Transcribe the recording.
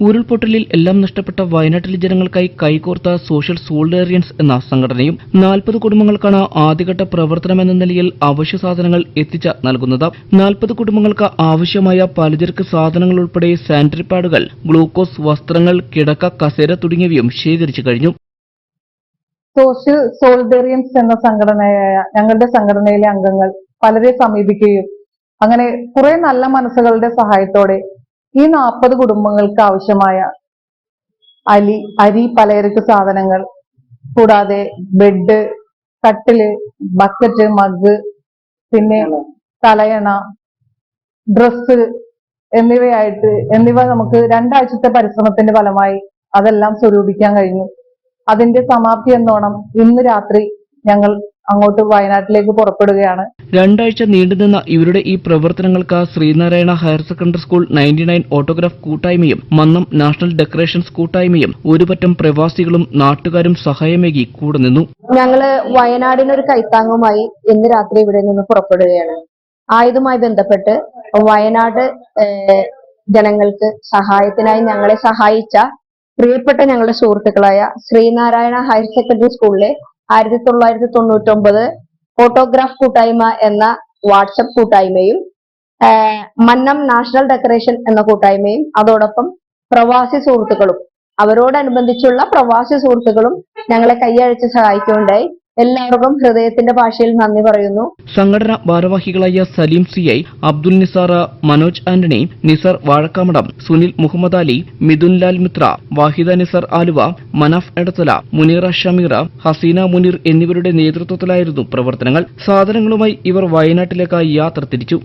ഉരുൾപൊട്ടലിൽ എല്ലാം നഷ്ടപ്പെട്ട വയനാട്ടിലെ ജനങ്ങൾക്കായി കൈകോർത്ത സോഷ്യൽ സോളിഡേറിയൻസ് എന്ന സംഘടനയും നാൽപ്പത് കുടുംബങ്ങൾക്കാണ് ആദ്യഘട്ട പ്രവർത്തനമെന്ന നിലയിൽ അവശ്യ സാധനങ്ങൾ എത്തിച്ച നൽകുന്നത്. നാൽപ്പത് കുടുംബങ്ങൾക്ക് ആവശ്യമായ പലചരക്ക് സാധനങ്ങൾ ഉൾപ്പെടെ സാനിറ്ററി പാഡുകൾ ഗ്ലൂക്കോസ് വസ്ത്രങ്ങൾ കിടക്ക കസേര തുടങ്ങിയവയും ശേഖരിച്ചു കഴിഞ്ഞു. സോഷ്യൽ സോളിഡേറിയൻസ് എന്ന സംഘടനയായ ഞങ്ങളുടെ സംഘടനയിലെ അംഗങ്ങൾ പലരെ സമീപിക്കുകയും അങ്ങനെ കുറെ നല്ല മനസ്സുകളുടെ സഹായത്തോടെ ഈ നാൽപ്പത് കുടുംബങ്ങൾക്ക് ആവശ്യമായ അലി അരി പലചരക്ക് സാധനങ്ങൾ കൂടാതെ ബെഡ് കട്ടിൽ ബക്കറ്റ് മഗ് പിന്നെ തലയണ ഡ്രസ്സ് എന്നിവയായിട്ട് എന്നിവ നമുക്ക് രണ്ടാഴ്ചത്തെ പരിശ്രമത്തിന്റെ ഫലമായി അതെല്ലാം സ്വരൂപിക്കാൻ കഴിഞ്ഞു. അതിന്റെ സമാപ്തി എന്നോണം ഇന്ന് രാത്രി ഞങ്ങൾ അങ്ങോട്ട് വയനാട്ടിലേക്ക് പുറപ്പെടുകയാണ്. രണ്ടാഴ്ച നീണ്ടുനിന്ന ഇവരുടെ ഈ പ്രവർത്തനങ്ങൾക്ക് Sreenarayana higher secondary school ninety nine autograph കൂട്ടായ്മയും മന്നം നാഷണൽ ഡെക്കറേഷൻസ് കൂട്ടായ്മയും ഒരുപറ്റം പ്രവാസികളും നാട്ടുകാരും സഹായമേകി കൂടെ നിന്നു. ഞങ്ങൾ വയനാടിനൊരു കൈത്താങ്ങുമായി ഇന്ന് രാത്രി ഇവിടെ നിന്ന് പുറപ്പെടുകയാണ്. ആയുധമായി ബന്ധപ്പെട്ട് വയനാട് ജനങ്ങൾക്ക് സഹായത്തിനായി ഞങ്ങളെ സഹായിച്ച പ്രിയപ്പെട്ട ഞങ്ങളുടെ സുഹൃത്തുക്കളായ ശ്രീനാരായണ ഹയർ സെക്കൻഡറി സ്കൂളിലെ ആയിരത്തി തൊള്ളായിരത്തി തൊണ്ണൂറ്റി ഒമ്പത് ഫോട്ടോഗ്രാഫ് കൂട്ടായ്മ എന്ന വാട്സപ്പ് കൂട്ടായ്മയും മന്നം നാഷണൽ ഡെക്കറേഷൻ എന്ന കൂട്ടായ്മയും അതോടൊപ്പം പ്രവാസി സുഹൃത്തുക്കളും അവരോടനുബന്ധിച്ചുള്ള പ്രവാസി സുഹൃത്തുക്കളും ഞങ്ങളെ കൈയഴിച്ച് സഹായിക്കുകയുണ്ടായി എല്ലാവർക്കും ഹൃദയത്തിന്റെ ഭാഷയിൽ നന്ദി പറയുന്നു. സംഘടന ഭാരവാഹികളായ സലീം സി ഐ അബ്ദുൽ നിസാറ മനോജ് ആന്റണി നിസാർ വാഴക്കാമടം സുനിൽ മുഹമ്മദ് അലി മിഥുൻ ലാൽ മിത്ര വാഹിദ നിസാർ ആലുവ മനാഫ് എടത്തല മുനീറ ഷമീറ ഹസീന മുനീർ എന്നിവരുടെ നേതൃത്വത്തിലായിരുന്നു പ്രവർത്തനങ്ങൾ. സാധനങ്ങളുമായി ഇവർ വയനാട്ടിലേക്ക് യാത്ര തിരിച്ചു.